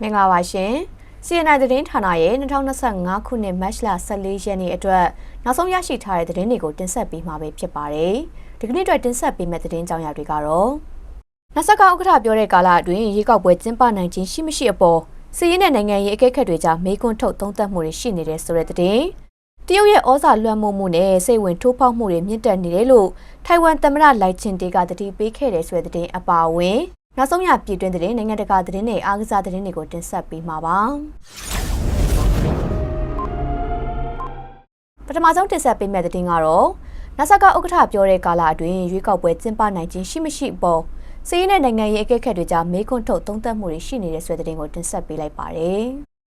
မင်္ဂလာပါရှင် CNN သတင်းဌာနရဲ့2025ခုနှစ်မတ်လ14ရက်နေ့အတွက်နောက်ဆုံးရရှိထားတဲ့သတင်းတွေကိုတင်ဆက်ပေးမှာပဲဖြစ်ပါတယ်ဒီကနေ့အတွက်တင်ဆက်ပေးမယ့်သတင်းကြောင်းရာတွေကတော့နတ်ဆက်ကဥက္ကဋ္ဌပြောတဲ့ကာလအတွင်းရေကောက်ပွဲကျင်းပနိုင်ခြင်းရှိမရှိအပေါ်စီးရင်တဲ့နိုင်ငံရေးအကဲခတ်တွေကြားမေးခွန်းထုတ်သုံးသပ်မှုတွေရှိနေတဲ့ဆိုတဲ့သတင်းတရုတ်ရဲ့ဩဇာလွှမ်းမိုးမှုနဲ့စိတ်ဝင်ထိုးဖောက်မှုတွေမြင့်တက်နေတယ်လို့ထိုင်ဝမ်သမ္မတလိုက်ချင်တေကတတိပေးခဲ့တယ်ဆိုတဲ့သတင်းအပါအဝင် နောက်ဆုံးရပြည်တွင်းသတင်းနိုင်ငံတကာသတင်းတွေအားကစားသတင်းတွေကိုတင်ဆက်ပေးမှာပါပထမဆုံးတင်ဆက်ပေးမယ့်သတင်းကတော့နဆကဥက္ကဋ္ဌပြောတဲ့ကာလအတွင်းရွေးကောက်ပွဲကျင်းပနိုင်ခြင်းရှိမရှိပေါ်စီးရဲတဲ့နိုင်ငံရေးအကဲခတ်တွေကြားမေးခွန်းထုတ်သုံးသပ်မှုတွေရှိနေတဲ့ဆွေသတင်းကိုတင်ဆက်ပေးလိုက်ပါတယ်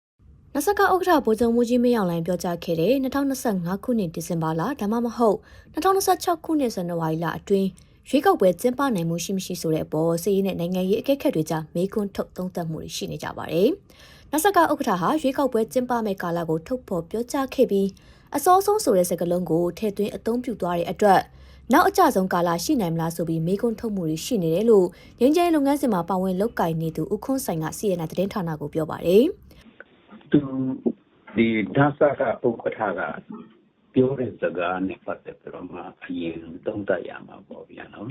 ။နဆကဥက္ကဋ္ဌဗိုလ်ချုပ်မူကြီးမင်းအောင်လှိုင်ပြောကြားခဲ့တဲ့2025ခုနှစ်ဒီဇင်ဘာလဒါမှမဟုတ်2026ခုနှစ်ဇန်နဝါရီလအတွင်း ရွေးကောက်ပွဲကျင်းပနိုင်မှုရှိမရှိဆိုတဲ့အပေါ်စီးရဲတဲ့နိုင်ငံရေးအကဲခတ်တွေကြားမေးခွန်းထုတ်သုံးသပ်မှုတွေရှိနေကြပါတယ်။နဆကဥက္ကဋ္ဌဟာရွေးကောက်ပွဲကျင်းပမဲ့ကာလကိုထုတ်ဖော်ပြောကြားခဲ့ပြီးအစောဆုံးဆိုတဲ့စကားလုံးကိုထည့်သွင်းအသုံးပြုသွားတဲ့အတွက်နောက်အကြဆုံးကာလရှိနိုင်မလားဆိုပြီးမေးခွန်းထုတ်မှုတွေရှိနေတယ်လို့ငင်းကျဲလုပ်ငန်းစဉ်မှာပါဝင်လုပ်ကိုင်နေသူဦးခွန်းဆိုင်က CNN သတင်းဌာနကိုပြောပါတယ်သူဒီဒါဆာကဥက္ကဋ္ဌက ပြောတဲ့စကားနဲ့ပတ်သက်ပြီးတော့မှအရင်သုံးသပ်ရမှာပေါ့ဗျာနော်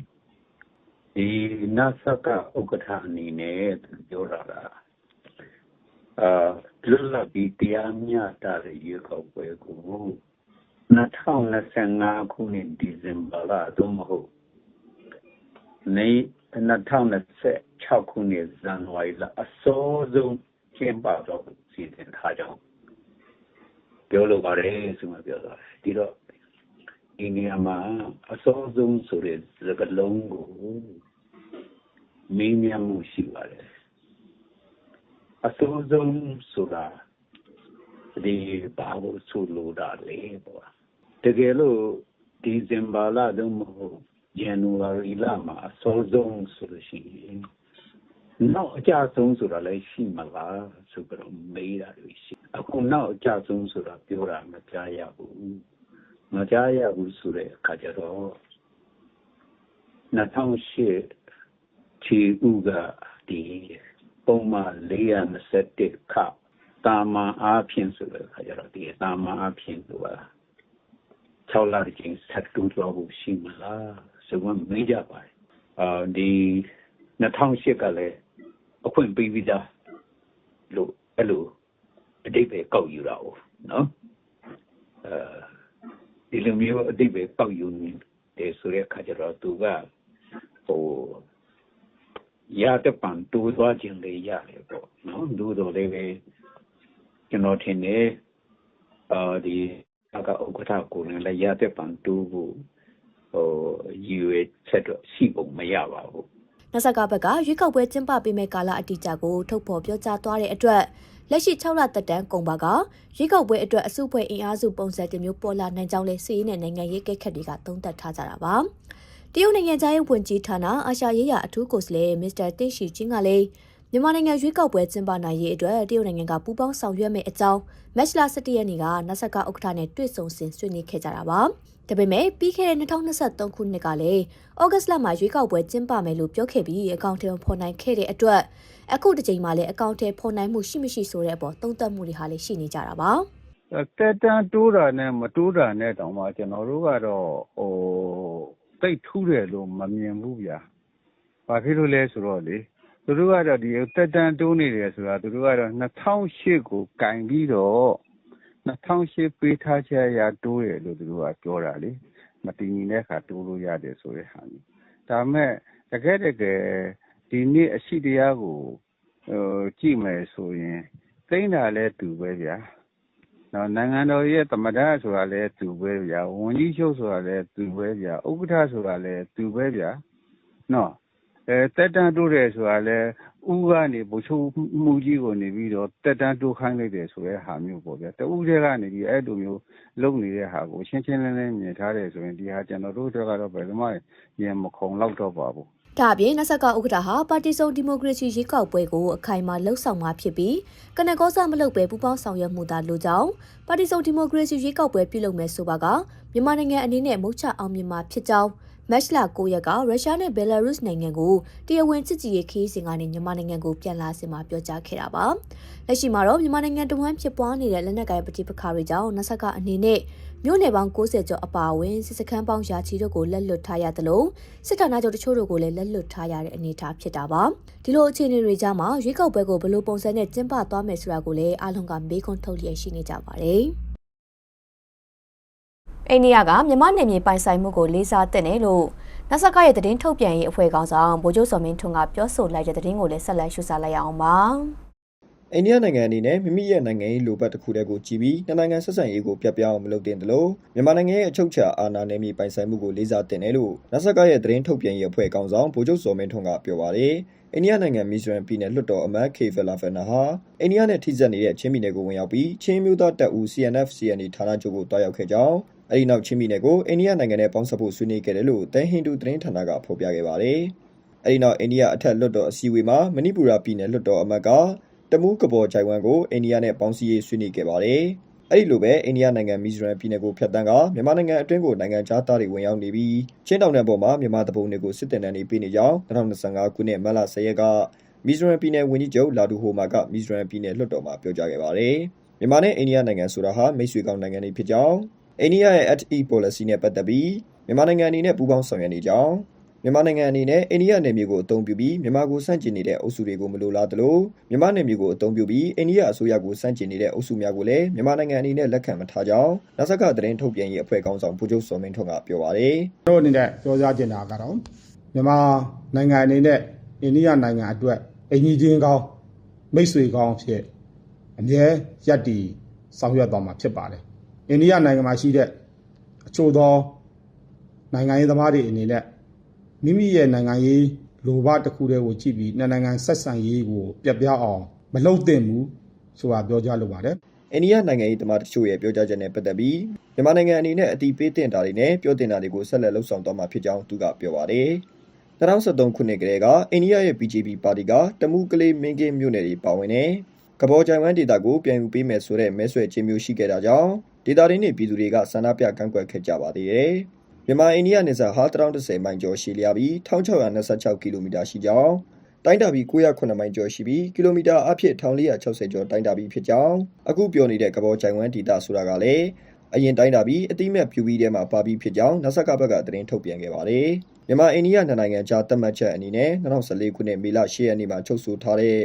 ဒီနာဆာကဥက္ကဋ္ဌအနေနဲ့သူပြောတာကအာလွတ်လပ်ပြီးတရားမျှတတဲ့ရေကောက်ပွဲကို2025ခုနှစ်ဒီဇင်ဘာလသို့မဟုတ်နေ2026ခုနှစ်ဇန်နဝါရီလအစောဆုံးကျင်းပတော့စီစဉ်ထားကြောင်း ပြောလိုပါတယ်ဆိုမှပြောတာဒီတော့ဒီနေရာမှာအစောဆုံးဆိုတဲ့စကားလုံးကိုမင်းမြတ်မှုရှိပါတယ်အစောဆုံးဆိုတာဒီဘာလို့ဆိုလိုတာလဲပေါ့တကယ်လို့ဒီဇင်ဘာလတုန်းမဟုတ်ဇန်နဝါရီလမှာအစောဆုံးဆိုလို့ရှိရင် နောက်အကြဆုံးဆိုတာလည်းရှိမလားဆိုပြီးတော့မေးတာတွေရှိအခုနောက်အကြဆုံးဆိုတာပြောတာမကြားရဘူးမကြားရဘူးဆိုတဲ့အခါကျတော့2008ချီဦးကဒီပုံမှန်421ခတာမန်အားဖြင့်ဆိုတဲ့အခါကျတော့ဒီတာမန်အားဖြင့်ဆိုတာ6လချင်းဆက်တူတော့ဘူးရှိမလားဆိုမှမေးကြပါတယ်အာဒီ2008ကလည်း အခွင့်ပေးပြီးသားလို့အဲ့လိုအတိတ်ပဲကောက်ယူတာ哦နော်အဲဒီလိုမျိုးအတိတ်ပဲကောက်ယူနေတယ်ဆိုတဲ့အခါကျတော့သူကဟိုရတဲ့ပန်တူသွားခြင်းလေရတယ်ပေါ့နော်ဒူတော်လေးပဲကျွန်တော်ထင်တယ်အာဒီအကဥက္ကဋ္ဌကိုလည်းရတဲ့ပန်တူဖို့ဟိုယူရချက်တော့ရှိပုံမရပါဘူး နဆကဘက်ကရွေးကောက်ပွဲကျင်းပပေးမဲ့ကာလအတိအကျကိုထုတ်ဖော်ပြောကြားသွားတဲ့အတွက်လက်ရှိ6လသက်တမ်းကုန်ပါကရွေးကောက်ပွဲအတွက်အစုဖွဲ့အင်အားစုပုံစံတစ်မျိုးပေါ်လာနိုင်ကြောင်းလဲစီးရေးနဲ့နိုင်ငံရေးကိတ်ခတ်တွေကသုံးသပ်ထားကြတာပါတရုတ်နိုင်ငံသားရေးဝန်ကြီးဌာနအာရှရေးရာအထူးကိုယ်စားလှယ်မစ္စတာတင်ရှီချင်းကလည်း မြန်မာနိုင်ငံရွေးကောက်ပွဲကျင်းပနိုင်ရေးအတွက်တရုတ်နိုင်ငံကပူးပေါင်းဆောင်ရွက်မယ့်အကြောင်းမက်လ17ရက်နေ့ကနဆကဥက္ကဋ္ဌနဲ့တွေ့ဆုံစဉ်ဆွေးနွေးခဲ့ကြတာပါ။ဒါပေမဲ့ပြီးခဲ့တဲ့2023ခုနှစ်ကလည်းဩဂတ်လမှာရွေးကောက်ပွဲကျင်းပမယ်လို့ပြောခဲ့ပြီးအကောင့်ထဲဖော်နိုင်ခဲ့တဲ့အတွက်အခုတစ်ချိန်မှာလည်းအကောင့်ထဲဖော်နိုင်မှုရှိမရှိဆိုတဲ့အပေါ်သုံးသပ်မှုတွေဟာလည်းရှိနေကြတာပါ။တက်တန်းတိုးတာနဲ့မတိုးတာနဲ့တောင်မှကျွန်တော်တို့ကတော့ဟိုတိတ်ထူးတယ်လို့မမြင်ဘူးဗျာ။ဘာဖြစ်လို့လဲဆိုတော့လေ သူတို့ကတော့ဒီတက်တန်းတိုးနေတယ်ဆိုတာသူတို့ကတော့2008ကိုကင်ပြီးတော့2008ပေးထားချက်အရတိုးတယ်လို့သူတို့ကပြောတာလေ။မတည်ငြိမ်တဲ့အခါတိုးလို့ရတယ်ဆိုတဲ့ဟာမျိုး။ဒါမဲ့တကယ်တကယ်ဒီနေ့အရှိတရားကိုဟိုကြည့်မယ်ဆိုရင်သိမ့်တာလဲတူပဲဗျာ။နော်နိုင်ငံတော်ရဲ့သမဒဆိုတာလဲသူပဲဗျာဝန်ကြီးချုပ်ဆိုတာလဲသူပဲဗျာဥက္ကဋ္ဌဆိုတာလဲသူပဲဗျာနော် အဲတက်တန်းတိုးတယ်ဆိုတာလဲဥကနေ ဗိုလ်ချုပ်မှုကြီးကိုနေပြီးတော့တက်တန်းတိုးခိုင်းလိုက်တယ်ဆိုတဲ့ဟာမျိုးပေါ့ဗျာ တဦးတည်းကနေပြီး အဲ့လိုမျိုးလုပ်နေတဲ့ဟာကို ရှင်းရှင်းလင်းလင်းမြင်ထားတယ်ဆိုရင် ဒီဟာ ကျွန်တော်တို့တို့ကတော့ ဘယ်တော့မှ ရင်မခုံလောက်တော့ပါဘူး ဒါအပြင်နဆကဥက္ကဋ္ဌဟာ ပါတီစုံဒီမိုကရေစီရေးကောက်ပွဲကို အခိုင်အမာလှုပ်ဆောင်မှာဖြစ်ပြီး ကနကောစမလုပ်ပဲပူးပေါင်းဆောင်ရွက်မှုသာလိုကြောင်း ပါတီစုံဒီမိုကရေစီရေးကောက်ပွဲ ပြုလုပ်မယ်ဆိုပါက မြန်မာနိုင်ငံအနေနဲ့ မုတ်ချအောင်မြင်မှာဖြစ်ကြောင်း မတ်လ9ရက်ကရုရှားနဲ့ဘယ်လာရုစ်နိုင်ငံကိုတရားဝင်စစ်ကြည်ရေးခီးစဉ်ကနေမြန်မာနိုင်ငံကိုပြန်လာစင်မှာပြောကြားခဲ့တာပါ။လက်ရှိမှာတော့မြန်မာနိုင်ငံတဝန်းဖြစ်ပွားနေတဲ့လက်နက်ကိုင်ပဋိပက္ခတွေကြောင့်နဆက်ကအနေနဲ့မြို့နယ်ပေါင်း60ကျော်အပါအဝင်စစ်စခန်းပေါင်းရာချီတို့ကိုလက်လွတ်ထားရသလိုစစ်ဌာနချုပ်တချို့တို့ကိုလည်းလက်လွတ်ထားရတဲ့အနေအထားဖြစ်တာပါ။ဒီလိုအခြေအနေတွေကြားမှာရွေးကောက်ပွဲကိုဘယ်လိုပုံစံနဲ့ကျင်းပသွားမယ်ဆိုတာကိုလည်းအားလုံးကမေးခွန်းထုတ်လျက်ရှိနေကြပါတယ်။ အိန္ဒိယကမြန်မာနယ်မြေပိုင်ဆိုင်မှုကိုလေးစားတဲ့နယ်လို့နဆကရဲ့သတင်းထုတ်ပြန်ရေးအဖွဲ့ကောင်ဆောင်ဗိုလ်ချုပ်စော်မင်းထွန်းကပြောဆိုလိုက်တဲ့သတင်းကိုလည်းဆက်လက်ရှုစားလိုက်ရအောင်ပါ။အိန္ဒိယနိုင်ငံအနေနဲ့မိမိရဲ့နိုင်ငံရေးလိုဘက်တစ်ခုတည်းကိုကြည်ပြီးနှစ်နိုင်ငံဆက်ဆံရေးကိုပြတ်ပြောင်းမလုပ်တင်တယ်လို့မြန်မာနိုင်ငံရဲ့အချုပ်အခြာအာဏာနယ်မြေပိုင်ဆိုင်မှုကိုလေးစားတင်တယ်လို့နဆကရဲ့သတင်းထုတ်ပြန်ရေးအဖွဲ့ကောင်ဆောင်ဗိုလ်ချုပ်စော်မင်းထွန်းကပြောပါတယ်။အိန္ဒိယနိုင်ငံမီဇိုရမ်ပြည်နယ်လွှတ်တော်အမတ်ခေဖလာဖနာဟာအိန္ဒိယနဲ့ထိစပ်နေတဲ့ချင်းပြည်နယ်ကိုဝင်ရောက်ပြီးချင်းမျိုးသားတပ်ဦး CNF CNA ဌာနချုပ်ကိုတွားရောက်ခဲ့ကြောင်း အဲဒီနောက်ချင်းပြည်နယ်ကိုအိန္ဒိယနိုင်ငံနဲ့ပေါင်းစပ်ဖို့ဆွေးနွေးခဲ့တယ်လို့တန်ဟင်တူသတင်းဌာနကဖော်ပြခဲ့ပါတယ်။အဲဒီနောက်အိန္ဒိယအထက်လွှတ်တော်အစည်းအဝေးမှာမဏိပူရပြည်နယ်လွှတ်တော်အမတ်ကတမူးကဘော်ဂျိုင်ဝမ်ကိုအိန္ဒိယနဲ့ပေါင်းစည်းရေးဆွေးနွေးခဲ့ပါတယ်။အဲဒီလိုပဲအိန္ဒိယနိုင်ငံမီဇိုရမ်ပြည်နယ်ကိုဖျက်ဆီးကမြန်မာနိုင်ငံအတွင်းကိုနိုင်ငံခြားသားတွေဝင်ရောက်နေပြီးချင်းတောင်နယ်ပေါ်မှာမြန်မာတပုံတွေကိုစစ်တပ်နဲ့နေပေးနေကြောင်း2025ခုနှစ်မတ်လ10ရက်ကမီဇိုရမ်ပြည်နယ်ဝန်ကြီးချုပ်လာဒူဟိုမာကမီဇိုရမ်ပြည်နယ်လွှတ်တော်မှာပြောကြားခဲ့ပါတယ်။မြန်မာနဲ့အိန္ဒိယနိုင်ငံဆိုတာဟာမိတ်ဆွေကောင်းနိုင်ငံတွေဖြစ်ကြောင်း အိန္ဒိယရဲ့ FTE policy နဲ့ပတ်သက်ပြီးမြန်မာနိုင်ငံအနေနဲ့ပူးပေါင်းဆောင်ရွက်နေကြောင်းမြန်မာနိုင်ငံအနေနဲ့အိန္ဒိယနယ်မြေကိုအသုံးပြုပြီးမြန်မာကိုစန့်ကျင်နေတဲ့အုပ်စုတွေကိုမလိုလားသလိုမြန်မာနယ်မြေကိုအသုံးပြုပြီးအိန္ဒိယအစိုးရကိုစန့်ကျင်နေတဲ့အုပ်စုများကိုလည်းမြန်မာနိုင်ငံအနေနဲ့လက်ခံမထားကြောင်းနာဆကသတင်းထုတ်ပြန်ရေးအဖွဲ့ကောင်းဆောင်ဗိုလ်ချုပ်စောမင်းထွန်းကပြောပါတယ်တို့အနေနဲ့ပြောကြားချင်တာကတော့မြန်မာနိုင်ငံအနေနဲ့အိန္ဒိယနိုင်ငံအတွက်အင်ကြီးချင်းကောင်းမိတ်ဆွေကောင်းဖြစ်အမြဲရပ်တည်ဆောင်ရွက်သွားမှာဖြစ်ပါတယ် အိန္ဒိယနိုင်ငံမှာရှိတဲ့အချို့သောနိုင်ငံရေးသမားတွေအနေနဲ့မိမိရဲ့နိုင်ငံရေးလိုဘတစ်ခုတည်းကိုကြည့်ပြီးနှစ်နိုင်ငံဆက်ဆံရေးကိုပြတ်ပြားအောင်မလုပ်သင့်ဘူးဆိုတာပြောကြားလိုပါတယ်အိန္ဒိယနိုင်ငံ၏တမန်တချို့ရဲ့ပြောကြားချက်နဲ့ပတ်သက်ပြီးမြန်မာနိုင်ငံအနေနဲ့အတီးပေးတင်တာတွေနဲ့ပြောတင်တာတွေကိုဆက်လက်လှုပ်ဆောင်သွားမှာဖြစ်ကြောင်းသူကပြောပါတယ်။2013ခုနှစ်ကတည်းကအိန္ဒိယရဲ့ BJP ပါတီကတမူးကလေးမင်းကင်းမြို့နယ်တွေပါဝင်တဲ့ကဘောကြိုင်ဝမ်ဒေတာကိုပြန်ယူပေးမယ်ဆိုတဲ့မဲဆွယ်ခြင်းမျိုးရှိခဲ့တာကြောင့် ဒေတာရင်းတွေပြည်သူတွေကဆန္ဒပြကန့်ကွက်ခဲ့ကြပါသေးတယ်။မြန်မာအိန္ဒိယနယ်စပ်ဟာ1010မိုင်ကျော်ရှည်လျားပြီး1626ကီလိုမီတာရှိကြောင်းတိုင်းတာပြီး909မိုင်ကျော်ရှိပြီးကီလိုမီတာအဖြစ်1460ကျော်တိုင်းတာပြီးဖြစ်ကြောင်းအခုပြောနေတဲ့ကဘောကြိုင်ဝမ်ဒေတာဆိုတာကလည်းအရင်တိုင်းတာပြီးအတိမဲ့ဖြူပြီးထဲမှာပါပြီးဖြစ်ကြောင်းနဆကဘက်ကသတင်းထုတ်ပြန်ခဲ့ပါတယ်။မြန်မာအိန္ဒိယနှစ်နိုင်ငံကြားသတ်မှတ်ချက်အနေနဲ့2014ခုနှစ်မေလ10ရက်နေ့မှာချုပ်ဆိုထားတဲ့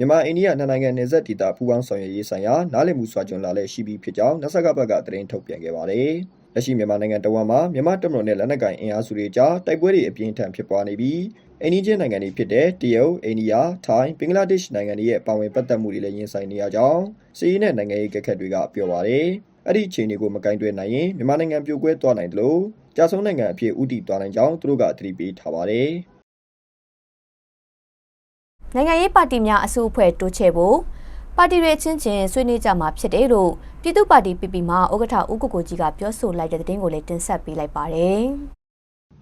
မြန်မာအိန္ဒိယနှစ်နိုင်ငံနယ်စပ်ဒေသပူးပေါင်းဆောင်ရွက်ရေးဆိုင်ရာနားလည်မှုစွာကြွန်လာလည်းရှိပြီးဖြစ်ကြောင်းနဆကဘက်ကသတင်းထုတ်ပြန်ခဲ့ပါတယ်။လက်ရှိမြန်မာနိုင်ငံတဝမ်းမှာမြန်မာတပ်မတော်နဲ့လက်နက်ကိုင်အင်အားစုတွေကြားတိုက်ပွဲတွေအပြင်းထန်ဖြစ်ပွားနေပြီးအိန္ဒိချင်းနိုင်ငံတွေဖြစ်တဲ့တရုတ်၊အိန္ဒိယ၊ထိုင်း၊ဘင်္ဂလားဒေ့ရှ်နိုင်ငံတွေရဲ့ပါဝင်ပတ်သက်မှုတွေလည်းရင်ဆိုင်နေရကြောင်းစီးရီးနဲ့နိုင်ငံရေးကခက်တွေကပြောပါတယ်။အဲ့ဒီအခြေအနေကိုမကင်တွယ်နိုင်ရင်မြန်မာနိုင်ငံပြိုကွဲသွားနိုင်တယ်လို့ကြာဆုံးနိုင်ငံအဖြစ်ဥတီသွားနိုင်ကြောင်းသူတို့ကသတိပေးထားပါတယ်။ နိုင်ငံရေးပါတီများအစုအဖွဲ့တိုးချဲ့ဖို့ပါတီတွေချင်းချင်းဆွေးနွေးကြမှာဖြစ်တယ်လို့ပြည်သူ့ပါတီ PP မှဥက္ကဋ္ဌဦးကိုကိုကြီးကပြောဆိုလိုက်တဲ့သတင်းကိုလည်းတင်ဆက်ပေးလိုက်ပါတယ်။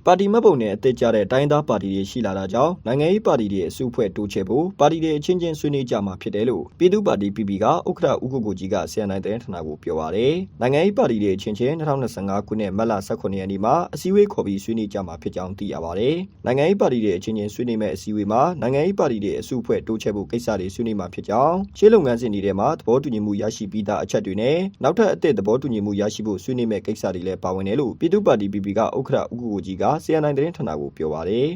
ပါတီမှတ်ပုံနဲ့အသက်ကြတဲ့တိုင်းသားပါတီတွေရှိလာတာကြောင့်နိုင်ငံရေးပါတီတွေအစုအဖွဲ့တိုးချဲ့ဖို့ပါတီတွေအချင်းချင်းဆွေးနွေးကြမှာဖြစ်တယ်လို့ပြည်သူ့ပါတီ PP ကဥက္ကဋ္ဌဦးကိုကိုကြီးက CNN သတင်းဌာနကိုပြောပါရယ်နိုင်ငံရေးပါတီတွေအချင်းချင်း2025ခုနှစ်မတ်လ18ရက်နေ့မှာအစည်းအဝေးခေါ်ပြီးဆွေးနွေးကြမှာဖြစ်ကြောင်းသိရပါရယ်နိုင်ငံရေးပါတီတွေအချင်းချင်းဆွေးနွေးမဲ့အစည်းအဝေးမှာနိုင်ငံရေးပါတီတွေအစုအဖွဲ့တိုးချဲ့ဖို့ကိစ္စတွေဆွေးနွေးမှာဖြစ်ကြောင်းရှေ့လုပ်ငန်းစဉ်တွေထဲမှာသဘောတူညီမှုရရှိပြီးသားအချက်တွေနဲ့နောက်ထပ်အသစ်သဘောတူညီမှုရရှိဖို့ဆွေးနွေးမဲ့ကိစ္စတွေလည်းပါဝင်တယ်လို့ပြည်သူ့ပါတီ PP ကဥက္ကဋ္ဌဦးကိုကိုကြီးက CNN သတင်းဌာနကိုပြောပါတယ်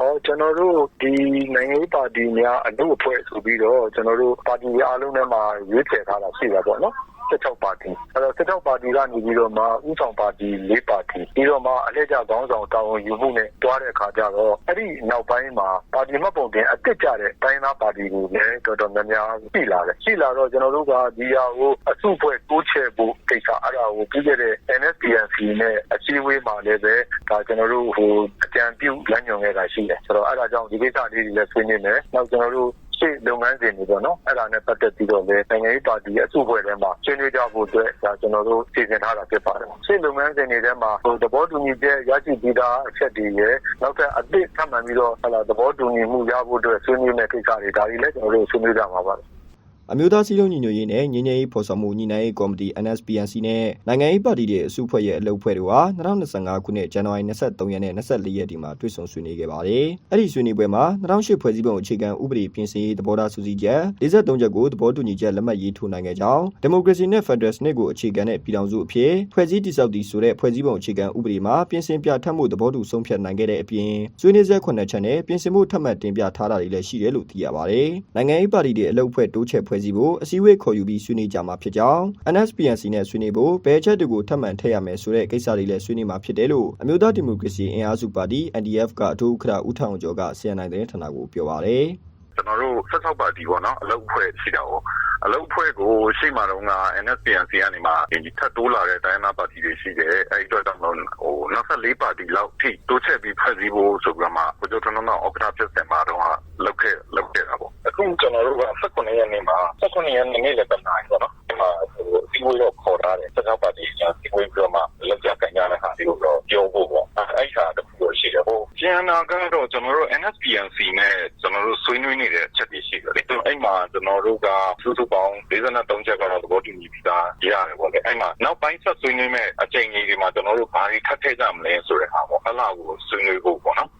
အော်ကျွန်တော်တို့ဒီနိုင်ငံရေးပါတီများအလုပ်အဖွဲ့ဆိုပြီးတော့ကျွန်တော်တို့ပါတီအားလုံးထဲမှာရွေးချယ်ထားတာရှိတာပေါ့နော် 16 ပါတီအဲ့တော့16ပါတီကနေပြီးတော့မှဥဆောင်ပါတီ၄ပါတီပြီးတော့မှအလှည့်ကျခေါင်းဆောင်တာဝန်ယူမှုနဲ့တွားတဲ့အခါကျတော့အဲ့ဒီနောက်ပိုင်းမှာပါတီမှတ်ပုံတင်အစ်စ်ကြတဲ့တိုင်းသားပါတီတွေလည်းတော်တော်များများရှိလာတယ်ရှိလာတော့ကျွန်တော်တို့ကဒီဟာကိုအစုအဖွဲ့တိုးချဲ့ဖို့ကိစ္စအဲ့ဒါကိုပြီးခဲ့တဲ့ NSPNC နဲ့အစည်းအဝေးမှာလည်းပဲဒါကျွန်တော်တို့ဟိုအကြံပြုလမ်းညွှန်ခဲ့တာရှိတယ်ဆိုတော့အဲ့ဒါကြောင့်ဒီကိစ္စလေးတွေလည်းဆွေးနွေးမယ်နောက်ကျွန်တော်တို့ ရှေ့လုပ်ငန်းစဉ်တွေပေါ့နော်အဲ့ဒါနဲ့ပတ်သက်ပြီးတော့လည်းနိုင်ငံရေးပါတီအစုအဖွဲ့ထဲမှာဆွေးနွေးကြဖို့အတွက်ဒါကျွန်တော်တို့စီစဉ်ထားတာဖြစ်ပါတယ်ရှေ့လုပ်ငန်းစဉ်တွေထဲမှာဟိုသဘောတူညီချက်ရရှိပြီးသားအချက်တွေရဲ့နောက်ထပ်အသစ်ထပ်မံပြီးတော့ဟလာသဘောတူညီမှုရဖို့အတွက်ဆွေးနွေးမယ့်ကိစ္စတွေဒါတွေလည်းကျွန်တော်တို့ဆွေးနွေးကြမှာပါ အမျိုးသားစည်းလုံးညီညွတ်ရေးနဲ့ငြိမ်းချမ်းရေးဖော်ဆောင်မှုညီနိုင်ရေးကော်မတီ NSPNC နဲ့နိုင်ငံရေးပါတီတွေအစုအဖွဲ့ရဲ့အလုပ်အဖွဲ့တို့ဟာ2025ခုနှစ်ဇန်နဝါရီ23ရက်နဲ့24ရက်ဒီမှာတွေ့ဆုံဆွေးနွေးခဲ့ပါတယ်။အဲ့ဒီဆွေးနွေးပွဲမှာ2008ဖွဲ့စည်းပုံအခြေခံဥပဒေပြင်ဆင်ရေးသဘောထားစုစည်းချက်53ချက်ကိုသဘောတူညီချက်လက်မှတ်ရေးထိုးနိုင်ခဲ့ကြောင်းဒီမိုကရေစီနဲ့ဖက်ဒရယ်စနစ်ကိုအခြေခံတဲ့ပြည်ထောင်စုအဖြစ်ဖွဲ့စည်းတည်ဆောက်တည်ဆိုတဲ့ဖွဲ့စည်းပုံအခြေခံဥပဒေမှာပြင်ဆင်ပြဋ္ဌာန်းမှုသဘောတူဆုံးဖြတ်နိုင်ခဲ့တဲ့အပြင်ဆွေးနွေးချက်9ချက်နဲ့ပြင်ဆင်မှုထပ်မံတင်ပြထားတာတွေလည်းရှိတယ်လို့သိရပါတယ်။နိုင်ငံရေးပါတီတွေအလုပ်အဖွဲ့တိုးချဲ့ဖွဲ့စည်းဖို့အစည်းအဝေးခေါ်ယူပြီးဆွေးနွေးကြမှာဖြစ်ကြောင်း NSPNC နဲ့ဆွေးနွေးဖို့ဘယ်ချက်တွေကိုထပ်မံထည့်ရမယ်ဆိုတဲ့ကိစ္စတွေလည်းဆွေးနွေးမှာဖြစ်တယ်လို့အမျိုးသားဒီမိုကရေစီအင်အားစုပါတီ NDF ကအထူးဥက္ကဋ္ဌဦးထောင်ကျော်က CNN သတင်းဌာနကိုပြောပါတယ်။ကျွန်တော်တို့ဆက်ဆောက်ပါတီပေါ့နော်အလုပ်အဖွဲ့ရှိတာပေါ့ အလုပ်အဖွဲ့ကို ရှေ့မှာတော့က NSPNC ကနေမှဒီထပ်တိုးလာတဲ့ တိုင်းနာပါတီတွေရှိတယ် အဲဒီအတွက်တော့ဟိုနောက်ဆက်၄ ပါတီလောက်ထိ တိုးချက်ပြီး ဖွဲ့စည်းဖို့ဆိုပြီးတော့မှကိုကျော်ထွန်းတော်ဩက္ကဋ္ဌ ဖြစ်စင်မှာတော့လောက်ခဲ့လောက်ခဲ့တာပေါ့ အခု ကျွန်တော်တို့က18ရက်နေ့မှာ18ရက်နေ့ နေ့လည်းပတ်နိုင်ပေါ့နော်ဒီမှာဟိုဒီဝေးတော့ ခေါ်ထားတယ်ဆက်ဆောက်ပါတီညာဒီဝေးပြီးတော့မှလောက်ကြကန်ကြတဲ့ဟာတွေကိုတော့ ပြောဖို့ပေါ့ အဲဒီဟာတခုတော့ ရှိတယ်ဟိုကျန်တာကတော့ ကျွန်တော်တို့ NSPNC နဲ့ကျွန်တော်တို့ဆွေးနွေးနေတဲ့ချက်တွေ ရှိတယ်လေ အဲ့မှာ ကျွန်တော်တို့က စုစုပေါင်း53ချက်ကတော့ သဘောတူညီပြီးသား ရတယ်ပေါ့လေ အဲ့မှာ နောက်ပိုင်း ဆက်ဆွေးနွေးမဲ့အချိန်ကြီးတွေမှာ ကျွန်တော်တို့ ဘာတွေ ထပ်ထည့်ကြမလဲ ဆိုတဲ့ဟာပေါ့ အဲ့လောက်ကို ဆွေးနွေးဖို့ပေါ့နော်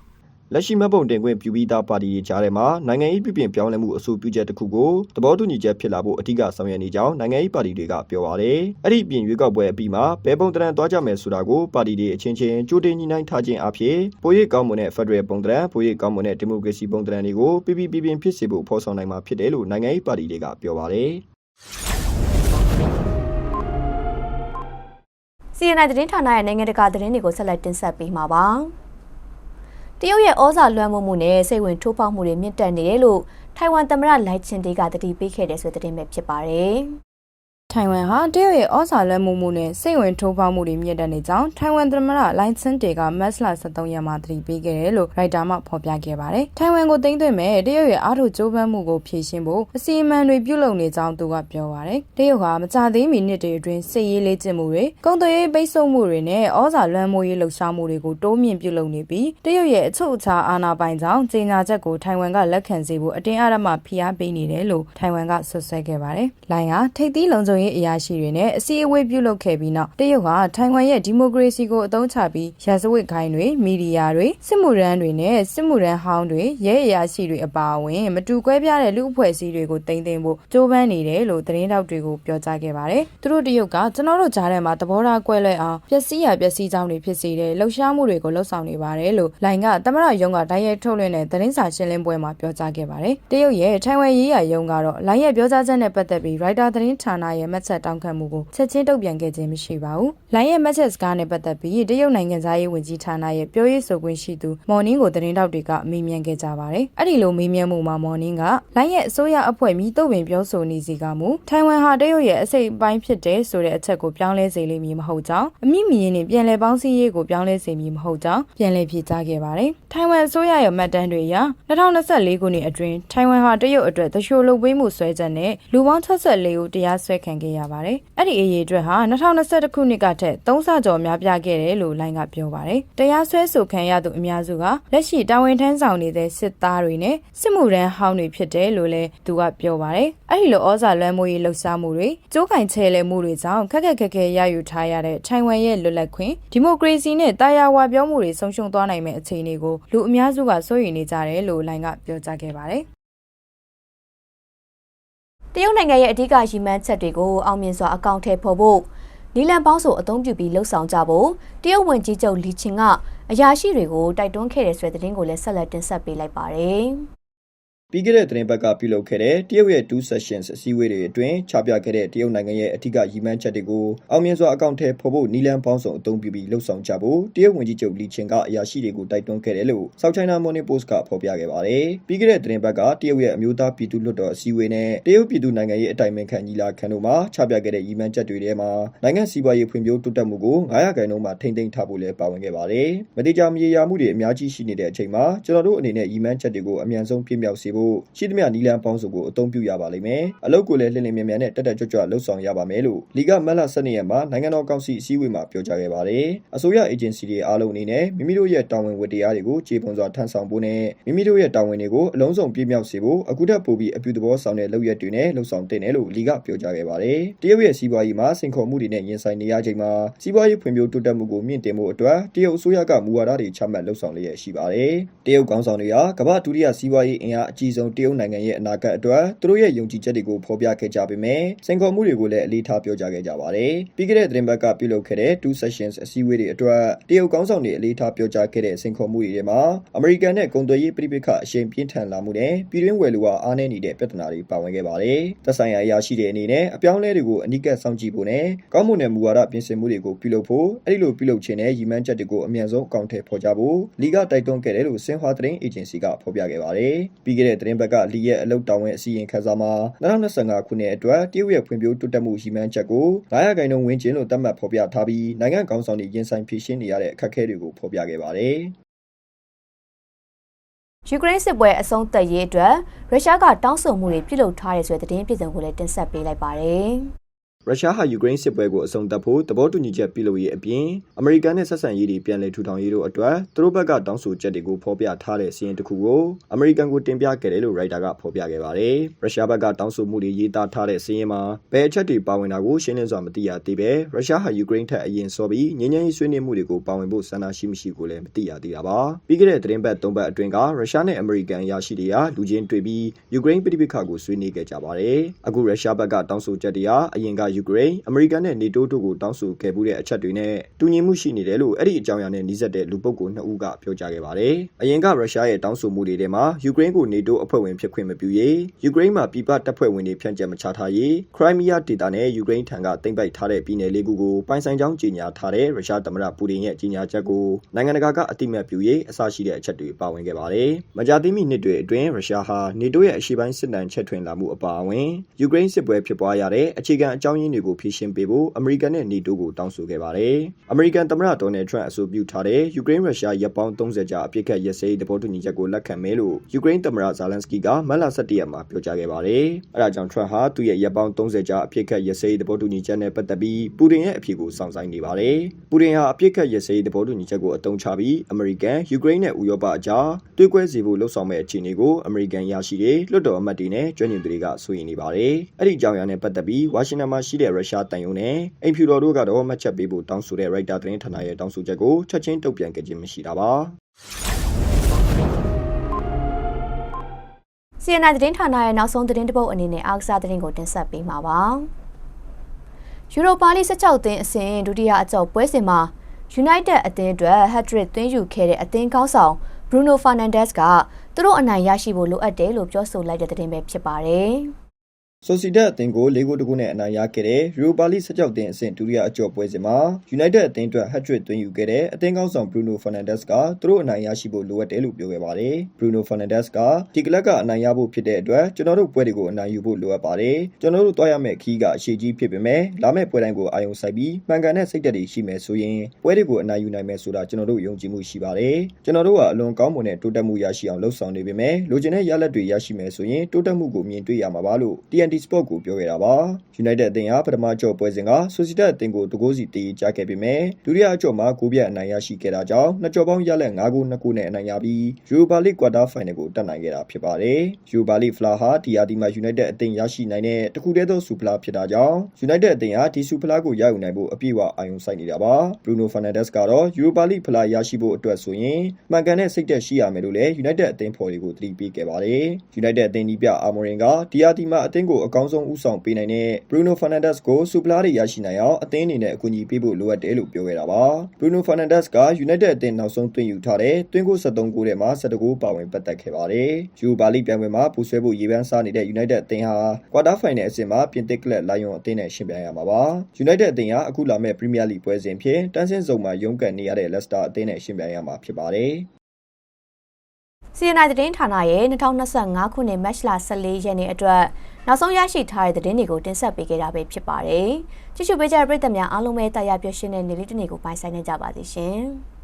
လက်ရှိမတ်ပုံတင်ခွင့်ပြုပြီးသားပါတီတွေကြားထဲမှာနိုင်ငံရေးပြည်ပြင်ပြောင်းလဲမှုအဆိုပြုချက်တစ်ခုကိုသဘောတူညီချက်ဖြစ်လာဖို့အထူးဆောင်ရွက်နေကြောင်းနိုင်ငံရေးပါတီတွေကပြောပါရယ်အဲ့ဒီပြင်ရွေးကောက်ပွဲအပြီးမှာဘယ်ပုံတရံသွားကြမယ်ဆိုတာကိုပါတီတွေအချင်းချင်းကြိုတင်ညှိနှိုင်းထားခြင်းအဖြစ်ပိုရိပ်ကောင်းမွန်တဲ့ Federal ပုံတရံပိုရိပ်ကောင်းမွန်တဲ့ Democracy ပုံတရံတွေကိုပြည်ပြည်ပြင်းဖြစ်စေဖို့ဖော်ဆောင်နိုင်မှာဖြစ်တယ်လို့နိုင်ငံရေးပါတီတွေကပြောပါရယ် CNN သတင်းဌာနရဲ့နိုင်ငံတကာသတင်းတွေကိုဆက်လက်တင်ဆက်ပေးမှာပါ။ တရုတ်ရဲ့ဩဇာလွှမ်းမိုးမှုနဲ့စိတ်ဝင်ထိုးပေါက်မှုတွေမြင့်တက်နေတယ်လို့ထိုင်ဝမ်သမ္မတလိုက်ချင်တေးကတတိပေးခဲ့တဲ့ဆိုတဲ့သတင်းပဲဖြစ်ပါတယ်။ ထိုင်ဝမ်ဟာတရုတ်ရဲ့ဩဇာလွှမ်းမိုးမှုနဲ့စိတ်ဝင်ထိုးဖောက်မှုတွေမြင့်တက်နေကြောင်းထိုင်ဝမ်သမ္မတလိုင်ဆန်တေကမတ်လ23ရက်မှာသတိပေးခဲ့တယ်လို့ရိုက်တာမှဖော်ပြခဲ့ပါတယ်။ထိုင်ဝမ်ကိုသိမ်းသွင်းမဲ့တရုတ်ရဲ့အားထုတ်ကြိုးပမ်းမှုကိုဖြေရှင်းဖို့အစီအမံတွေပြုလုပ်နေကြောင်းသူကပြောပါတယ်။တရုတ်ဟာမကြသေးမီနှစ်တွေအတွင်းစစ်ရေးလေ့ကျင့်မှုတွေကုန်သွယ်ရေးပိတ်ဆို့မှုတွေနဲ့ဩဇာလွှမ်းမိုးရေးလှုပ်ရှားမှုတွေကိုတိုးမြင့်ပြုလုပ်နေပြီးတရုတ်ရဲ့အချုပ်အခြာအာဏာပိုင်ကြောင့်ကြေညာချက်ကိုထိုင်ဝမ်ကလက်ခံစေဖို့အတင်းအဓမ္မဖိအားပေးနေတယ်လို့ထိုင်ဝမ်ကဆွဆွဲခဲ့ပါတယ်။လိုင်ဟာထိပ်သီးလုံခြုံရေးအရာရှိတွေနဲ့အစည်းအဝေးပြုလုပ်ခဲ့ပြီးနောက်တရုတ်ဟာထိုင်ဝမ်ရဲ့ဒီမိုကရေစီကိုအသုံးချပြီးရာဇဝတ်ခိုင်းတွေမီဒီယာတွေစစ်မှုရန်တွေနဲ့စစ်မှုရန်ဟောင်းတွေရဲအရာရှိတွေအပါအဝင်မတူကွဲပြားတဲ့လူအဖွဲ့အစည်းတွေကိုတင်သိမ်းဖို့ကြိုးပမ်းနေတယ်လို့သတင်းတောက်တွေကိုပြောကြားခဲ့ပါတယ်။သူတို့တရုတ်ကကျွန်တော်တို့ကြားထဲမှာသဘောထားကွဲလွဲအောင်ပျက်စီးရပျက်စီးကြောင်းတွေဖြစ်စေတဲ့လှုပ်ရှားမှုတွေကိုလှုပ်ဆောင်နေပါတယ်လို့လိုင်ကသမရယုံကတိုက်ရိုက်ထုတ်လွှင့်တဲ့သတင်းစာရှင်းလင်းပွဲမှာပြောကြားခဲ့ပါတယ်။တရုတ်ရဲ့ထိုင်ဝမ်ရေးရာယုံကတော့လိုင်ရဲ့ပြောကြားချက်နဲ့ပတ်သက်ပြီးရိုက်တာသတင်းဌာနရဲ့မှတ်ချက်တောင်းခံမှုကိုချက်ချင်းတုံ့ပြန်ခဲ့ခြင်းမရှိပါဘူး။လိုင်ရဲ့ message စကားနဲ့ပတ်သက်ပြီးတရုတ်နိုင်ငံသားရေးဝန်ကြီးဌာနရဲ့ပြောရေးဆိုခွင့်ရှိသူမော်နင်းကိုသတင်းတောက်တွေကမေးမြန်းခဲ့ကြပါတယ်။အဲ့ဒီလိုမေးမြန်းမှုမှာမော်နင်းကလိုင်ရဲ့အစိုးရအဖွဲ့မိတုံ့ပင်ပြောဆိုနေစီကမူထိုင်ဝမ်ဟာတရုတ်ရဲ့အစိတ်အပိုင်းဖြစ်တဲ့ဆိုတဲ့အချက်ကိုပြောင်းလဲစေလိမ့်မည်မဟုတ်ကြောင်းအမိမီရင်နဲ့ပြန်လည်ပေါင်းစည်းရေးကိုပြောင်းလဲစေမည်မဟုတ်ကြောင်းပြန်လည်ဖြေကြားခဲ့ပါတယ်။ထိုင်ဝမ်အစိုးရရဲ့မှတ်တမ်းတွေအရ2024ခုနှစ်အတွင်းထိုင်ဝမ်ဟာတရုတ်အတွက်တရှိုလုပေးမှုဆွဲချက်နဲ့လူပေါင်း64ဦးတရားစွဲခံခဲ့ရပါတယ်။အဲ့ဒီအရေးအတွက်ဟာ2021ခုနှစ်ကထက်3ဆကျော်များပြားခဲ့တယ်လို့လိုင်းကပြောပါတယ်။တရားစွဲဆိုခံရသူအများစုကလက်ရှိတာဝန်ထမ်းဆောင်နေတဲ့စစ်သားတွေနဲ့စစ်မှုရန်ဟောင်းတွေဖြစ်တယ်လို့လည်းသူကပြောပါတယ်။အဲ့ဒီလိုဩဇာလွှမ်းမိုးရေးလှုပ်ရှားမှုတွေကြိုးကင်ချဲလဲမှုတွေကြောင့်ခက်ခက်ခက်ခဲရယူထားရတဲ့ထိုင်ဝမ်ရဲ့လွတ်လပ်ခွင့်ဒီမိုကရေစီနဲ့တာယာဝါပြောမှုတွေဆုံးရှုံးသွားနိုင်မယ့်အခြေအနေကိုလူအများစုကစိုးရိမ်နေကြတယ်လို့လိုင်းကပြောကြားခဲ့ပါတယ်။ တရုတ်နိုင်ငံရဲ့အဓိကရည်မှန်းချက်တွေကိုအောင်မြင်စွာအကောင့်ထဲပေါ်ဖို့နီလန်ပေါင်းစုံအသုံးပြုပြီးလှုပ်ဆောင်ကြဖို့တရုတ်ဝန်ကြီးချုပ်လီချင်ကအရာရှိတွေကိုတိုက်တွန်းခဲ့တဲ့ဆိုတဲ့သတင်းကိုလည်းဆက်လက်တင်ဆက်ပေးလိုက်ပါတယ်။ ပြီးခဲ့တဲ့သတင်းပတ်ကပြုလုပ်ခဲ့တဲ့တရုတ်ရဲ့ 2 sessions အစည်းအဝေးတွေအတွင်းချပြခဲ့တဲ့ တရုတ်နိုင်ငံရဲ့အထူးရည်မှန်းချက်တွေကိုအောင်မြင်စွာအကောင့်ထဲပေါ်ဖို့နီလန်ပေါင်းစုံအသုံးပြုပြီးလှုပ်ဆောင်ကြဖို့တရုတ်ဝန်ကြီးချုပ်လီချင်ကအရာရှိတွေကိုတိုက်တွန်းခဲ့တယ်လို့ South China Morning Post ကဖော်ပြခဲ့ပါတယ်။ပြီးခဲ့တဲ့သတင်းပတ်ကတရုတ်ရဲ့အမျိုးသားပြည်သူ့လွှတ်တော်အစည်းအဝေးနဲ့တရုတ်ပြည်သူနိုင်ငံရေးအတိုင်ပင်ခံညီလာခံတို့မှာချပြခဲ့တဲ့ရည်မှန်းချက်တွေထဲမှာနိုင်ငံစီးပွားရေးဖွံ့ဖြိုးတိုးတက်မှုကို900ခန်းလုံးမှာထိမ့်သိမ်းထားဖို့လည်းပါဝင်ခဲ့ပါတယ်။မတိကျမရေရာမှုတွေအများကြီးရှိနေတဲ့အချိန်မှာကျွန်တော်တို့အနေနဲ့ရည်မှန်းချက်တွေကိုအမြန်ဆုံးပြည့်မြောက်စေဖို့ရှိသမျှနီလန်ပေါင်းစုကိုအသုံးပြုရပါလိမ့်မယ်အလုပ်ကိုလည်းလှည့်လည်မြန်မြန်နဲ့တက်တက်ကြွကြွလှုပ်ဆောင်ရပါမယ်လို့လီဂမက်လာ12ရက်မှာနိုင်ငံတော်ကောင်စီအစည်းအဝေးမှာပြောကြားခဲ့ပါတယ်အစိုးရအေဂျင်စီတွေအားလုံးအနေနဲ့မိမိတို့ရဲ့တာဝန်ဝတ္တရားတွေကိုခြေပွန်စွာထမ်းဆောင်ဖို့နဲ့မိမိတို့ရဲ့တာဝန်တွေကိုအလုံးစုံပြည့်မြောက်စေဖို့အခုထပ်ပိုပြီးအပြုသဘောဆောင်တဲ့လုပ်ရက်တွေနဲ့လှုပ်ဆောင်တင်တယ်လို့လီဂပြောကြားခဲ့ပါတယ်တရုတ်ရဲ့စီးပွားရေးမှာစင်ခေါ်မှုတွေနဲ့ရင်ဆိုင်နေရချိန်မှာစီးပွားရေးဖွံ့ဖြိုးတိုးတက်မှုကိုမြင့်တင်ဖို့အတွက်တရုတ်အစိုးရကမူဝါဒတွေချမှတ်လှုပ်ဆောင်လျက်ရှိပါတယ်တရုတ်ကောင်ဆောင်တွေဟာကမ္ဘာဒုတိယစီးပွားရေးအင်အားအကြီးဆုံးတရုတ်နိုင်ငံရဲ့အနာဂတ်အတွက်သူတို့ရဲ့ယုံကြည်ချက်တွေကိုဖော်ပြခဲ့ကြပေမဲ့စင်ခေါ်မှုတွေကိုလည်းအလေးထားပြောကြားခဲ့ကြပါတယ်ပြီးခဲ့တဲ့သတင်းပတ်ကပြုလုပ်ခဲ့တဲ့2 sessions အစည်းအဝေးတွေအတွက်တရုတ်ကောင်ဆောင်တွေအလေးထားပြောကြားခဲ့တဲ့စင်ခေါ်မှုတွေထဲမှာအမေရိကန်နဲ့ကုန်သွယ်ရေးပြည်ပခအရှိန်ပြင်းထန်လာမှုနဲ့ပြည်တွင်းဝယ်လူဝအားနည်းနေတဲ့ပြဿနာတွေပါဝင်ခဲ့ပါတယ်သက်ဆိုင်ရာအရာရှိတဲ့အနေနဲ့အပြောင်းအလဲတွေကိုအနိကစောင့်ကြည့်ဖို့နဲ့ကောင်းမွန်တဲ့မူဝါဒပြင်ဆင်မှုတွေကိုပြုလုပ်ဖို့အဲ့ဒီလိုပြုလုပ်ခြင်းနဲ့ရည်မှန်းချက်တွေကိုအမြန်ဆုံးအကောင့်ထဲပေါ်ကြဖို့လီကတိုက်တွန်းခဲ့တယ်လို့စင်ဟွာသတင်းအေဂျင်စီကဖော်ပြခဲ့ပါတယ်ပြီးခဲ့တဲ့သတင်းပတ်ကလီရဲ့အလုပ်တောင်းဝင်အစီရင်ခံစာမှာ2025ခုနှစ်အတွက်တရုတ်ရဲ့ဖွံ့ဖြိုးတိုးတက်မှုရည်မှန်းချက်ကို900ခန့်နှုန်းဝန်းကျင်လို့သတ်မှတ်ဖော်ပြထားပြီးနိုင်ငံကောင်ဆောင်တွေရင်ဆိုင်ဖြည့်ရှင်းနေရတဲ့အခက်အခဲတွေကိုဖော်ပြခဲ့ပါတယ်ယူကရိန်းစစ်ပွဲအဆုံးသတ်ရေးအတွက်ရုရှားကတောင်းဆိုမှုတွေပြုလုပ်ထားတဲ့ဆိုတဲ့သတင်းပြည်စုံကိုလည်းတင်ဆက်ပေးလိုက်ပါတယ်။ ရုရှားဟာယူကရိန်းစစ်ပွဲကိုအဆုံးသတ်ဖို့သဘောတူညီချက်ပြုလုပ်ရေးအပြင်အမေရိကန်နဲ့ဆက်ဆံရေးတွေပြန်လည်ထူထောင်ရေးတို့အတွက်သူတို့ဘက်ကတောင်းဆိုချက်တွေကိုဖော်ပြထားတဲ့စီးရင်တစ်ခုကိုအမေရိကန်ကိုတင်ပြခဲ့တယ်လို့ရိုက်တာကဖော်ပြခဲ့ပါတယ်။ရုရှားဘက်ကတောင်းဆိုမှုတွေရေးသားထားတဲ့စီးရင်မှာဘယ်အချက်တွေပါဝင်တာကိုရှင်းလင်းစွာမသိရသေးပဲရုရှားဟာယူကရိန်းထက်အရင်စောပြီးငြင်းငြင်းရေးဆွေးနွေးမှုတွေကိုပါဝင်ဖို့ဆန္ဒရှိမရှိကိုလည်းမသိရသေးတာပါ။ပြီးခဲ့တဲ့သတင်းပတ်၃ပတ်အတွင်းကရုရှားနဲ့အမေရိကန်အရာရှိတွေဟာလူချင်းတွေ့ပြီးယူကရိန်းပြည်ပခါကိုဆွေးနွေးခဲ့ကြပါတယ်။အခုရုရှားဘက်ကတောင်းဆိုချက်တွေဟာအရင်ကယူကရိန်းအမေရိကန်နဲ့နေတိုးတို့ကိုတောင်းဆိုခဲ့မှုတဲ့အချက်တွေနဲ့တူညီမှုရှိနေတယ်လို့အဲ့ဒီအကြောင်းအရာနဲ့နှီးစပ်တဲ့လူပုဂ္ဂိုလ်နှစ်ဦးကပြောကြားခဲ့ပါတယ်။အရင်ကရုရှားရဲ့တောင်းဆိုမှုတွေထဲမှာယူကရိန်းကိုနေတိုးအဖွဲ့ဝင်ဖြစ်ခွင့်မပြုရေးယူကရိန်းမှာပြည်ပတပ်ဖွဲ့ဝင်တွေဖြန့်ကျက်မချထားရေးခရိုင်းမီးယားဒေသနဲ့ယူကရိန်းထံကတင်ပိုက်ထားတဲ့ပြည်နယ်လေးခုကိုပိုင်ဆိုင်ကြောင်းကြေညာထားတဲ့ရုရှားသမ္မတပူတင်ရဲ့ကြေညာချက်ကိုနိုင်ငံတကာကအတိမတ်ပြုရေးအစရှိတဲ့အချက်တွေပါဝင်ခဲ့ပါတယ်။မကြာသေးမီနှစ်တွေအတွင်းရုရှားဟာနေတိုးရဲ့အရှေ့ပိုင်းစစ်တမ်းချက်ထွင်လာမှုအပါအဝင်ယူကရိန်းစစ်ပွဲဖြစ်ပွားရတဲ့အခြေခံအကြောင်းရင်းတွေကိုဖြေရှင်းပေးဖို့အမေရိကန်နဲ့နေတိုးကိုတောင်းဆိုခဲ့ပါတယ်။အမေရိကန်သမ္မတဒေါ်နယ်ထရန့်အဆိုပြုထားတဲ့ယူကရိန်းရုရှားရပ်ပေါင်း30ကြာအပြစ်ခတ်ရစဲသဘောတူညီချက်ကိုလက်ခံမယ်လို့ယူကရိန်းသမ္မတဇာလန်စကီကမတ်လ17ရက်မှာပြောကြားခဲ့ပါတယ်။အဲဒါကြောင့်ထရန့်ဟာသူ့ရဲ့ရပ်ပေါင်း30ကြာအပြစ်ခတ်ရစဲသဘောတူညီချက်နဲ့ပတ်သက်ပြီးပူတင်ရဲ့အဖြေကိုစောင့်ဆိုင်နေပါတယ်။ပူတင်ဟာအပြစ်ခတ်ရစဲသဘောတူညီချက်ကိုအသုံးချပြီးအမေရိကန်ယူကရိန်းနဲ့ဥရောပအကြားတွေးကွဲစေဖို့လှုံ့ဆော်မဲ့အခြေအနေကိုအမေရိကန်ရရှိတဲ့လွှတ်တော်အမတ်တွေနဲ့ကျွမ်းကျင်သူတွေကဆိုရင်နေပါတယ်။အဲ့ဒီအကြောင်းအရာနဲ့ပတ်သက်ပြီးဝါရှင်တန်မှာရှိတဲ့ရုရှားတန်ယုံနဲ့အိမ်ဖြူတော်တို့ကတော့မှတ်ချက်ပေးဖို့တောင်းဆိုတဲ့ writer သတင်းဌာနရဲ့တောင်းဆိုချက်ကိုချက်ချင်းတုံ့ပြန်ကြခြင်းမရှိတာပါ။ CNN သတင်းဌာနရဲ့နောက်ဆုံးသတင်းတပုတ်အနေနဲ့အားကစားသတင်းကိုတင်ဆက်ပေးမှာပါ။ယူရိုပါလိ16သင်းအဆင့်ဒုတိယအကြော့ပွဲစဉ်မှာ United အသင်းအတွက် hat-trick သွင်းယူခဲ့တဲ့အသင်းကောင်းဆောင် Bruno Fernandes ကသူတို့အနိုင်ရရှိဖို့လိုအပ်တယ်လို့ပြောဆိုလိုက်တဲ့သတင်းပဲဖြစ်ပါတယ်။ ဆိုစီဒတ်အသင်းကို ၄ ဂိုးတကူနဲ့ အနိုင်ရခဲ့တဲ့ ယူရိုပါလိ16သင်းအဆင့် ဒုတိယအကျော်ပွဲစဉ်မှာ United အသင်းအတွက် hat-trick သွင်းယူခဲ့တဲ့ အသင်းကောင်းဆောင် Bruno Fernandes က သူတို့အနိုင်ရရှိဖို့ လိုအပ်တယ်လို့ ပြောခဲ့ပါတယ်။ Bruno Fernandes က ဒီကလပ်က အနိုင်ရဖို့ဖြစ်တဲ့အတွက် ကျွန်တော်တို့ပွဲတွေကို အနိုင်ယူဖို့ လိုအပ်ပါတယ်။ကျွန်တော်တို့တွားရမယ့်ခီးက အရှိကြီးဖြစ်ပေမဲ့လာမယ့်ပွဲတိုင်းကို အာရုံစိုက်ပြီး မှန်ကန်တဲ့ စိတ်ဓာတ်တွေရှိမယ်ဆိုရင် ပွဲတွေကို အနိုင်ယူနိုင်မယ်ဆိုတာ ကျွန်တော်တို့ ယုံကြည်မှုရှိပါတယ်။ကျွန်တော်တို့ကအလွန်ကောင်းမွန်တဲ့ တိုးတက်မှုရရှိအောင်လှုပ်ဆောင်နေပေမဲ့လိုချင်တဲ့ရလဒ်တွေ ရရှိမယ်ဆိုရင် တိုးတက်မှုကို မြင်တွေ့ရမှာပါ လို့ TNT Sport ကိုပြောခဲ့တာပါ။ United အသင်းဟာပထမကြော့ပွဲစဉ်က Sociedad အသင်းကိုတကိုးစီတည်ကြခဲ့ပေမဲ့ဒုတိယအကြော့မှာဂိုးပြတ်အနိုင်ရရှိခဲ့တာကြောင့်နှစ်ကြော့ပေါင်းရလက်5ဂိုး2ဂိုးနဲ့အနိုင်ရပြီး Europa League Quarter Final ကိုတက်နိုင်ခဲ့တာဖြစ်ပါတယ်။ Europa League ဖလားဟာဒီယာဒီမှာ United အသင်းရရှိနိုင်တဲ့တခုတည်းသောစူဖလားဖြစ်တာကြောင့် United အသင်းဟာဒီစူဖလားကိုရယူနိုင်ဖို့အပြည့်အဝအာရုံစိုက်နေတာပါ။ Bruno Fernandes ကတော့ Europa League ဖလားရရှိဖို့အတွက်ဆိုရင်မှန်ကန်တဲ့စိတ်သက်ရှိရမယ်လို့လည်း United အသင်းဖော်တွေကိုသတိပေးခဲ့ပါတယ်။ United အသင်းနီးပြအာမော်ရင်ကဒီယာဒီမှာအသင်းကိုအကောင်းဆုံးဦးဆောင်ပေးနိုင်တဲ့ Bruno Fernandes ကိုစူပလာတွေရရှိနိုင်အောင်အသင်းအနေနဲ့အကူအညီပေးဖို့လိုအပ်တယ်လို့ပြောခဲ့တာပါ။ Bruno Fernandes က United အသင်းနောက်ဆုံးသွင်းယူထားတဲ့သွင်းကို73ဂိုးထဲမှာ17ဂိုးပါဝင်ပတ်သက်ခဲ့ပါတယ်။ Europa League ပြိုင်ပွဲမှာပူဆွဲဖို့ရေပန်းစားနေတဲ့ United အသင်းဟာ Quarter Final အဆင့်မှာပြင်သစ်ကလပ်လိုင်ယွန်အသင်းနဲ့ရှင်ပြိုင်ရမှာပါ။ United အသင်းဟာအခုလာမယ့် Premier League ပွဲစဉ်ဖြင့်တန်းဆင်းစုံမှာရုန်းကန်နေရတဲ့ Leicester အသင်းနဲ့ရှင်ပြိုင်ရမှာဖြစ်ပါတယ်။ CNI သတင်းဌာနရဲ့2025ခုနှစ်မတ်လ14ရက်နေ့အတွက် နောက်ဆုံးရရှိထားတဲ့သတင်းတွေကိုတင်ဆက်ပေးခဲ့တာပဲဖြစ်ပါတယ်။ကြည့်ရှုပေးကြတဲ့ပရိသတ်များအားလုံးပဲတာယာပျော်ရွှင်တဲ့နေ့လေးတစ်နေ့ကိုပိုင်ဆိုင်နေကြပါသည်ရှင်။